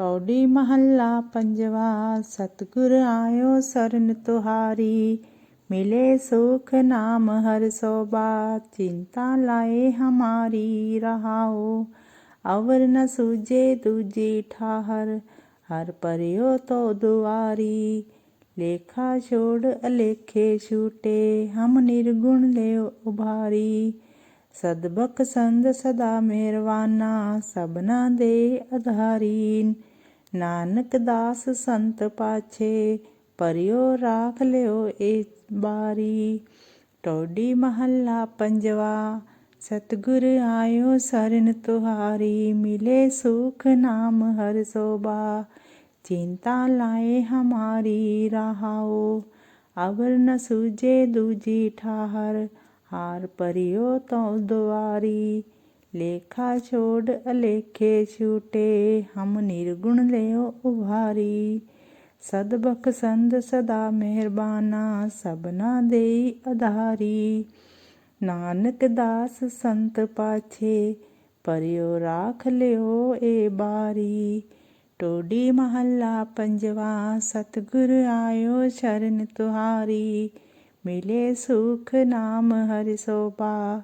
ਟੌਡੀ ਮਹੱਲਾ ਪੰਜਵਾ, ਸਤਿਗੁਰ ਆਇਓ ਸਰਨ ਤੁਹਾਰੀ, ਮਿਲੇ ਸੁਖ ਨਾਮ ਹਰ ਸੋਭਾ, ਚਿੰਤਾ ਲਾਏ ਹਮਾਰੀ ਰਹਾਓ ਅਵਰ ਨ ਸੂਝੇ ਦੂਜੀ ਠਾਹਰ, ਹਰ ਪਰਿਓ ਤੋ ਦੁਆਰੀ, ਲੇਖਾ ਛੋੜ ਅਲੇਖੇ ਛੂਟੇ, ਹਮ ਨਿਰਗੁਣ ਲਿਓ ਉਭਾਰੀ, ਸਦਬਕ ਸੰਦ ਸਦਾ ਮਿਹਰਵਾਨਾ, ਸਭਨਾ ਦੇ ਆਧਾਰੀ ਨਾਨਕ ਦਾਸ ਸੰਤ ਪਾਛੇ, ਪਰਿਓ ਰਾਖ ਲਿਓ ਏ ਬਾਰੀ। ਟੋਡੀ ਮਹੱਲਾ ਪੰਜਵਾ, ਸਤਿਗੁਰ ਆਇਓ ਸਰਨ ਤੁਹਾਰੀ, ਮਿਲੇ ਸੁਖ ਨਾਮ ਹਰ ਸੋਭਾ। ਚਿੰਤਾ ਲਾਏ ਹਮਾਰੀ ਰਹਾਓ, ਅਵਰ ਨ ਸੂਝੇ ਦੂਜੀ ਠਾਹਰ, ਹਾਰ ਪਰਿਓ ਤੋ ਦੁਆਰੀ। ਲੇਖਾ ਛੋੜ ਅਲੇਖੇ ਛੂਟੇ, ਹਮ ਨਿਰਗੁਣ ਲਿਓ ਉਭਾਰੀ। ਸਦਬਖ ਸੰਦ ਸਦਾ ਮਿਹਰਬਾਨਾ ਸਭਨਾ ਦੇਈ ਅਧਾਰੀ। ਨਾਨਕ ਦਾਸ ਸੰਤ ਪਾਛੇ, ਪਰਿਓ ਰਾਖ ਲਿਓ ਏ ਬਾਰੀ। ਟੋਡੀ ਮਹੱਲਾ ਪੰਜਵਾ, ਸਤਿਗੁਰ ਆਇਓ ਸ਼ਰਨ ਤੁਹਾਰੀ। ਮਿਲੇ ਸੁਖ ਨਾਮ ਹਰਿ ਸੋਭਾ।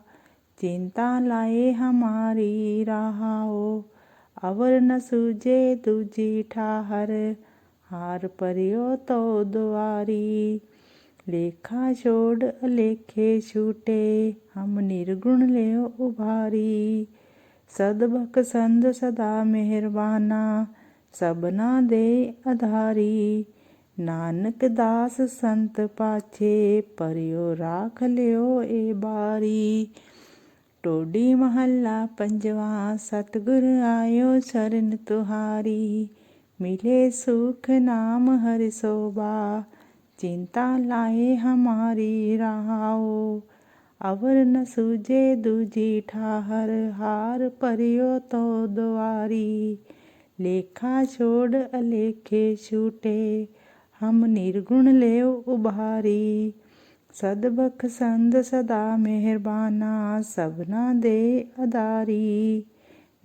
ਚਿੰਤਾ ਲਾਏ ਹਮਾਰੀ ਰਹਾਓ, ਅਵਰ ਨ ਸੂਝੇ ਦੂਜੀ ਠਾਹਰ, ਹਾਰ ਪਰਿਓ ਤੋ ਦੁਆਰੀ। ਲੇਖਾ ਛੋੜ ਅਲੇਖੇ ਛੂਟੇ, ਹਮ ਨਿਰਗੁਣ ਲਿਓ ਉਭਾਰੀ। ਸਦਬਕ ਸੰਦ ਸਦਾ ਮਿਹਰਬਾਨਾ, ਸਭਨਾ ਦੇ ਆਧਾਰੀ। ਨਾਨਕ ਦਾਸ ਸੰਤ ਪਾਛੇ, ਪਰਿਓ ਰਾਖ ਲਿਓ ਏ ਬਾਰੀ। ਟੋਡੀ ਮਹੱਲਾ ਪੰਜਵਾ, ਸਤਿਗੁਰ ਆਇਓ ਸਰਨ ਤੁਹਾਰੀ, ਮਿਲੇ ਸੁਖ ਨਾਮ ਹਰਿ ਸੋਭਾ, ਚਿੰਤਾ ਲਾਏ ਹਮਾਰੀ ਰਹਾਓ ਅਵਰ ਨ ਸੂਝੇ ਦੂਜੀ ਠਾਹਰ, ਹਾਰ ਪਰਿਓ ਤੋ ਦੁਆਰੀ। ਲੇਖਾ ਛੋੜ ਅਲੇਖੇ ਛੂਟੇ, ਹਮ ਨਿਰਗੁਣ ਲਿਓ ਉਭਾਰੀ। ਸਦਬਖ ਸੰਦ ਸਦਾ ਮਿਹਰਬਾਨਾ, ਸਭਨਾ ਦੇ ਅਦਾਰੀ।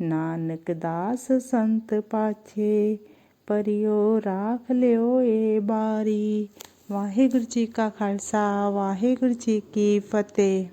ਨਾਨਕ ਦਾਸ ਸੰਤ ਪਾਛੇ, ਪਰਿਓ ਰਾਖ ਲਿਓ ਏ ਬਾਰੀ। ਵਾਹਿਗੁਰੂ ਜੀ ਕਾ ਖਾਲਸਾ, ਵਾਹਿਗੁਰੂ ਜੀ ਕੀ ਫਤਿਹ।